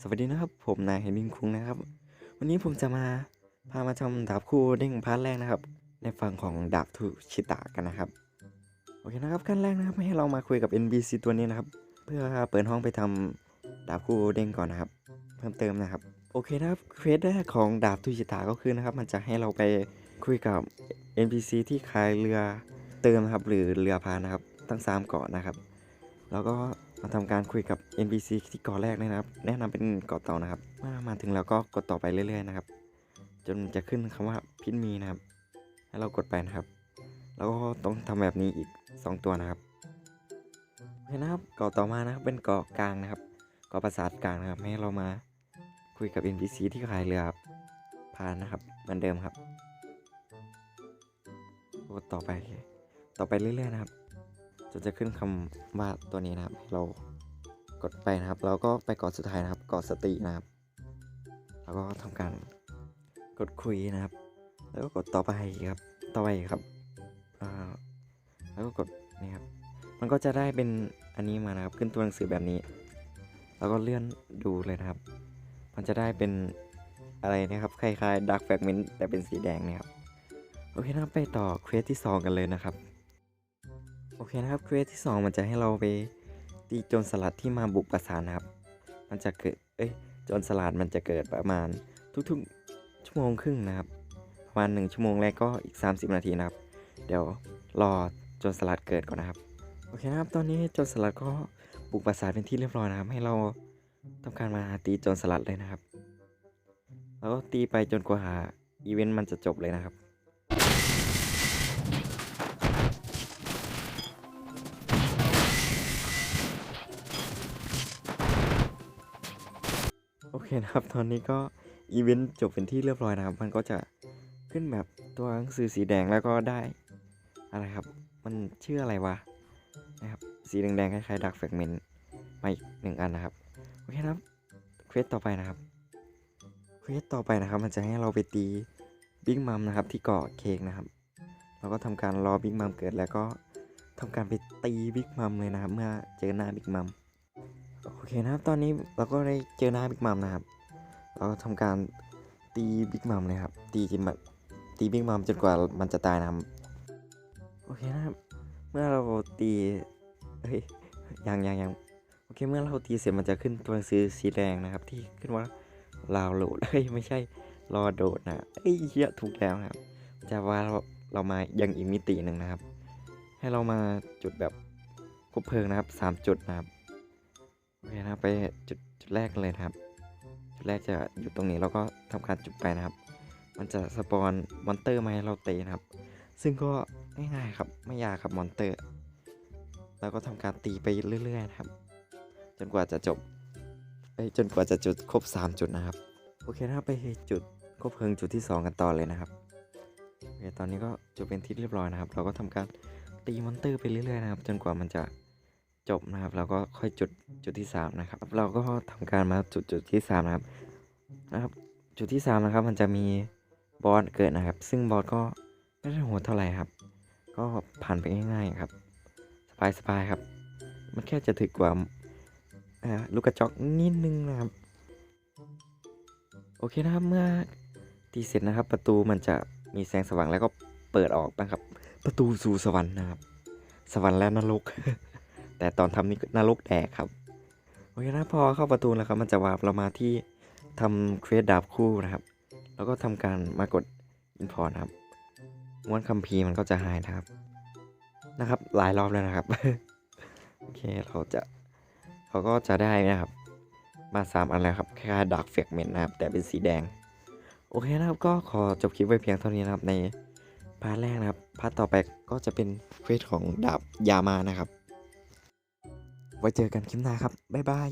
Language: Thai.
สวัสดีนะครับ ผมนายเฮมิงคุงนะครับ วันนี้ผมจะมาพามาทำดาบคู่เด้งพาร์ทแรกนะครับ ในฝั่งของดาบทูชิตะกันนะครับ โอเคนะครับขั้นแรกนะครับให้เรามาคุยกับ NPC ตัวนี้นะครับ เพื่อเปิดห้องไปทำดาบคู่เด้งก่อนนะครับ เพิ่มเติมนะครับ โอเคนะครับเควสแรกของดาบทูชิตะก็คือนะครับ มันจะให้เราไปคุยกับ NPC ที่ขายเรือเติมครับหรือเรือพานะครับ ทั้งสามเกาะนะครับ แล้วก็ มาทำการคุยกับ NPC ที่เกาะแรกนะครับ แนะนำเป็นเกาะเต่านะครับเมื่อมาถึงแล้วก็กดต่อไปเรื่อยๆนะครับ จนจะขึ้นคำว่าพิษมีนะครับ ให้เรากดไปนะครับ แล้วก็ต้องทำแบบนี้อีก 2 ตัวนะครับโอเคนะครับเกาะต่อมานะครับเป็นเกาะกลางนะครับเกาะปราสาทกลางนะครับ ให้เรามาคุยกับ NPC ที่ขายเรือพานนะครับเหมือนเดิมครับกดต่อไปต่อไปเรื่อยๆนะครับ จนจะขึ้นคำว่าตัวนี้นะครับ เรากดไปนะครับแล้วก็ไปเกาะสุดท้ายนะครับเกาะสตินะครับ แล้วก็ทำการกดคุยนะครับ แล้วก็กดต่อไปครับ ต่อไปครับแล้วก็กดนี่ครับ มันก็จะได้เป็นอันนี้มานะครับ ขึ้นตัวหนังสือแบบนี้ แล้วก็เลื่อนดูเลยนะครับ มันจะได้เป็นอะไรนะครับคล้ายๆ Dark Fragment แต่เป็นสีแดงนะครับ โอเคนะครับไปต่อเควสที่ 2 กันเลยนะครับ อเคนะครับเควสที่ 2 มันจะให้เราไปตีโจรสลัดที่มาบุกปราสาทนะครับ มันจะเกิด เอ้ย โจรสลัดมันจะเกิดประมาณทุกๆ ชั่วโมงครึ่งนะครับ ประมาณ 1 ชั่วโมงแรกก็อีก 30 นาทีนะครับ เดี๋ยวรอโจรสลัดเกิดก่อนนะครับ โอเคนะครับ ตอนนี้โจรสลัดก็บุกปราสาทเป็นที่เรียบร้อยนะครับ ให้เราทำการมาตีโจรสลัดเลยนะครับ แล้วก็ตีไปจนกว่าอีเวนต์มันจะจบเลยนะครับ โอเคนะครับ ตอนนี้ก็อีเวนต์จบเป็นที่เรียบร้อยนะครับ มันก็จะขึ้นแบบตัวหนังสือสีแดงแล้วก็ได้อะไรครับ มันชื่ออะไรวะนะครับ สีแดงๆคล้ายๆดักแฟกเมนต์มาอีกหนึ่งอันนะครับ โอเคนะครับเควสต่อไปนะครับเควสต่อไปนะครับ มันจะให้เราไปตีบิ๊กมัมนะครับ ที่เกาะเค้กนะครับ เราก็ทำการรอบิ๊กมัมเกิดแล้วก็ทำการไปตีบิ๊กมัมเลยนะครับ เมื่อเจอหน้าบิ๊กมัม อเคนะครับ ตอนนี้เราก็ได้เจอหน้าบิ๊กมัมนะครับ เราทำการตีบิ๊กมัมเลยครับ ตีจนแบบตีบิ๊กมัมจนกว่ามันจะตายนะครับ โอเคนะครับ เมื่อเราตี เฮ้ย ยังยังยังโอเค เมื่อเราตีเสร็จมันจะขึ้นตัวหนังสือสีแดงนะครับ ที่ขึ้นว่าลาวโหลดเฮ้ย ไม่ใช่ รอโดดนะ เอ้ยเหี้ยถูกแล้วนะครับ จะว่าเราเรามายังอีกมิติหนึ่งนะครับ ให้เรามาจุดแบบคบเพลิงนะครับสามจุดนะครับ เคนะครับไปจุดจุดแรกกันเลยนะครับ จุดแรกจะอยู่ตรงนี้แล้วก็ทำการจุดไปนะครับ มันจะสปอนมอนเตอร์มาให้เราเตะนะครับ ซึ่งก็ง่ายๆครับไม่ยากครับมอนเตอร์แล้วก็ทำการตีไปเรื่อยๆนะครับ จนกว่าจะจบเอ้ยจนกว่าจะจุดครบ 3 จุดนะครับโอเคนะครับไปจุดคบเพลิงจุดที่ 2 กันต่อเลยนะครับโอเคตอนนี้ก็จุดเป็นที่เรียบร้อยนะครับ เราก็ทำการตีมอนเตอร์ไปเรื่อยๆนะครับ จนกว่ามันจะ จบนะครับเราก็ค่อยจุดจุดที่สามนะครับ เราก็ทำการมาจุดจุดที่สามนะครับนะครับ จุดที่สามนะครับ มันจะมีบอสเกิดนะครับ ซึ่งบอสก็ไม่ได้โหดเท่าไหร่ครับ ก็ผ่านไปง่ายๆครับ สบายๆครับ มันแค่จะถึกกว่าลูกกระจอกนิดนึงนะครับ โอเคนะครับเมื่อตีเสร็จนะครับ ประตูมันจะมีแสงสว่างแล้วก็เปิดออกนะครับ ประตูสู่สวรรค์นะครับ สวรรค์และนรก แต่ตอนทำนี่นรกแดกครับโอเคนะพอเข้าประตูแล้วครับมันจะวาร์ปเรามาที่ทำเควสดาบคู่นะครับ แล้วก็ทำการมากดอินพอร์ตนะครับม้วนคัมภีร์มันก็จะหายนะครับ นะครับ หลายรอบแล้วนะครับโอเคเราจะเราก็จะได้นะครับ มาสามอันแล้วครับคล้ายๆดาร์กเฟกเมนนะครับ แต่เป็นสีแดง โอเคนะครับก็ขอจบคลิปไว้เพียงเท่านี้นะครับในพาร์ทแรกนะครับพาร์ทต่อไปก็จะเป็นเควสของดาบยามานะครับ ไว้เจอกันคลิปหน้าครับ บ๊ายบาย